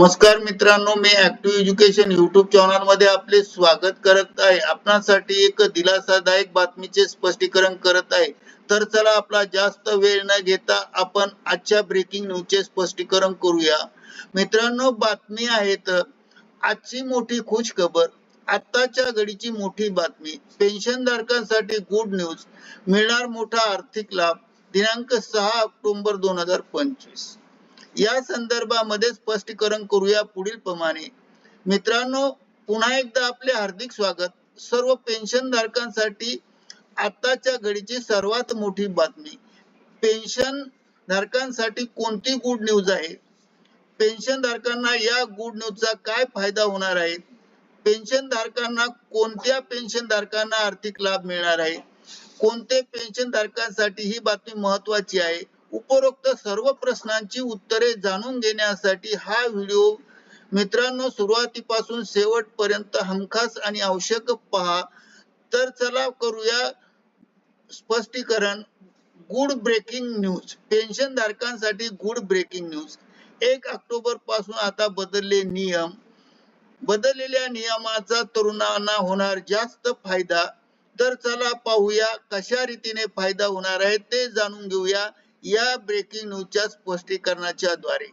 नमस्कार मित्रांनो मी ऍक्टिव्ह एज्युकेशन युट्यूब चॅनलमध्ये आपले स्वागत करत आहे. आपणासाठी एक दिलासादायक बातमीचे स्पष्टीकरण करत आहे. तर चला आपला जास्त वेळ न घेता आपण आजच्या ब्रेकिंग न्यूजचे स्पष्टीकरण करूया. मित्रांनो बातमी आहे तर आजची मोठी खुश खबर आत्ताच्या घडीची मोठी बातमी पेन्शन धारकांसाठी गुड न्यूज मिळणार मोठा आर्थिक लाभ दिनांक सहा ऑक्टोबर दोन हजार पंचवीस. या संदर्भामध्ये स्पष्टीकरण करूया पुढील प्रमाणे. मित्रांनो पुन्हा एकदा आपले हार्दिक स्वागत. सर्व पेन्शन धारकांसाठी आताच्या घडीची सर्वात मोठी बातमी. पेन्शन धारकांसाठी कोणती गुड न्यूज आहे? पेन्शन धारकांना या गुड न्यूजचा काय फायदा होणार आहे? पेन्शन धारकांना कोणत्या पेन्शन धारकांना आर्थिक लाभ मिळणार आहे? कोणते पेन्शन धारकांसाठी ही बातमी महत्वाची आहे? उपरोक्त सर्व प्रश्नांची उत्तरे जाणून घेण्यासाठी हा व्हिडिओ मित्रांनो सुरुवातीपासून शेवटपर्यंत हमखास आणि आवश्यक पहा. तर चला करूया स्पष्टीकरण. गुड ब्रेकिंग न्यूज पेन्शन धारकांसाठी गुड ब्रेकिंग न्यूज एक ऑक्टोबरपासून आता बदलले नियम. बदललेल्या नियमाचा तरुणांना होणार जास्त फायदा. तर चला पाहूया कशा रीतीने फायदा होणार आहे ते जाणून घेऊया. या ब्रेकिंग न्यूजच्या स्पष्टीकरणाच्या द्वारे.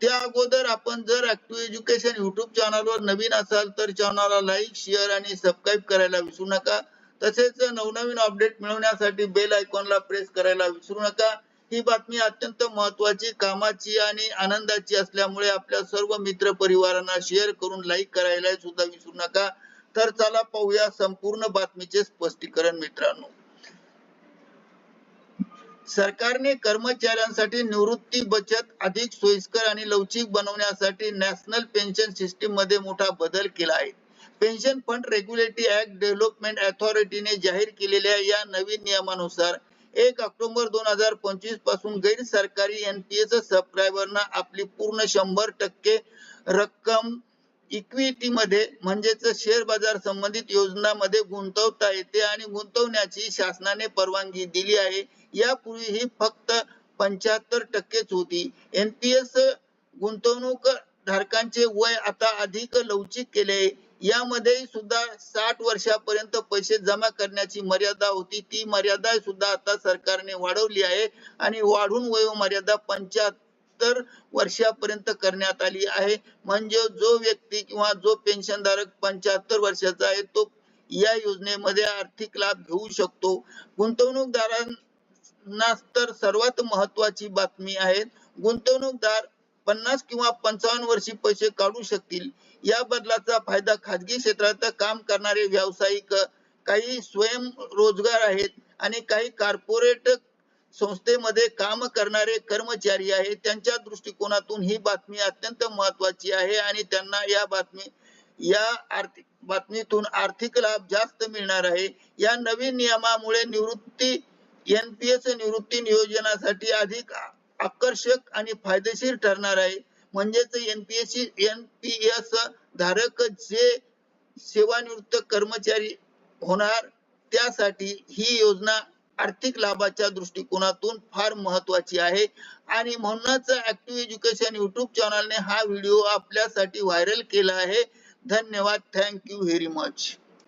त्या अगोदर आपण जर ऍक्टिव्ह एज्युकेशन युट्यूब चॅनलवर नवीन असाल तर चॅनलला लाईक शेअर आणि सबस्क्राईब करायला विसरू नका. तसेच नवनवीन अपडेट मिळवण्यासाठी बेल आयकॉनला प्रेस करायला विसरू नका. ही बातमी अत्यंत महत्वाची कामाची आणि आनंदाची असल्यामुळे आपल्या सर्व मित्र परिवारांना शेअर करून लाईक करायला सुद्धा विसरू नका. तर चला पाहूया संपूर्ण बातमीचे स्पष्टीकरण मित्रांनो. सरकारने कर्मचाऱ्यांसाठी निवृत्ती बचत अधिक सोयीस्कर आणि लवचिक बनवण्यासाठी नॅशनल पेन्शन सिस्टीममध्ये मोठा बदल केला आहे. Pension fund regulatory act development अथॉरिटीने जाहीर केलेल्या या नवीन नियमानुसार एक ऑक्टोबर दोन हजार पंचवीसपासून गैर सरकारी एनपीएस सबस्क्रायबरना आपली पूर्ण शंभर टक्के रक्कम इक्विटी मध्ये म्हणजेच शेअर बाजार संबंधित योजनामध्ये गुंतवता येते आणि गुंतवण्याची शासनाने परवानगी दिली आहे. यापूर्वी ही फक्त पंच्याहत्तर टक्केच होती. एनपीएस गुंतवणूक धारकांचे वय आता अधिक लवचिक केले यामध्ये सुद्धा साठ वर्षापर्यंत पैसे जमा करण्याची मर्यादा होती. ती मर्यादा सुद्धा आता सरकारने वाढवली आहे आणि वाढून वयो मर्यादा पंच्याहत्तर वर्षापर्यंत करण्यात आली आहे. म्हणजे जो व्यक्ती किंवा जो पेन्शन धारक पंच्याहत्तर वर्षाचा आहे तो या योजनेमध्ये आर्थिक लाभ घेऊ शकतो. गुंतवणूकदारांना तर सर्वात महत्वाची बातमी आहे. गुंतवणूकदार पन्नास किंवा पंचावन्न वर्षी पैसे काढू शकतील. या बदलाचा फायदा खाजगी क्षेत्रात काम करणारे व्यावसायिक काही स्वयंरोजगार आहेत आणि काही कॉर्पोरेट संस्थेमध्ये काम करणारे कर्मचारी आहेत. त्यांच्या दृष्टिकोनातून ही बातमी अत्यंत महत्वाची आहे आणि त्यांना या बातमी या आर्थिक बातमीतून आर्थिक लाभ जास्त मिळणार आहे. या नवीन नियमामुळे निवृत्ती एनपीएस निवृत्ती नियोजनासाठी अधिक आकर्षक आणि फायदेशीर ठरणार आहे. म्हणजेच एनपीएस एनपीएस धारक जे सेवानिवृत्त कर्मचारी होणार त्यासाठी ही योजना आर्थिक लाभाच्या दृष्टिकोनातून फार महत्वाची आहे. आणि म्हणूनच ऍक्टिव्ह एज्युकेशन युट्यूब चॅनलने हा व्हिडिओ आपल्यासाठी व्हायरल केला आहे. धन्यवाद. Thank you very much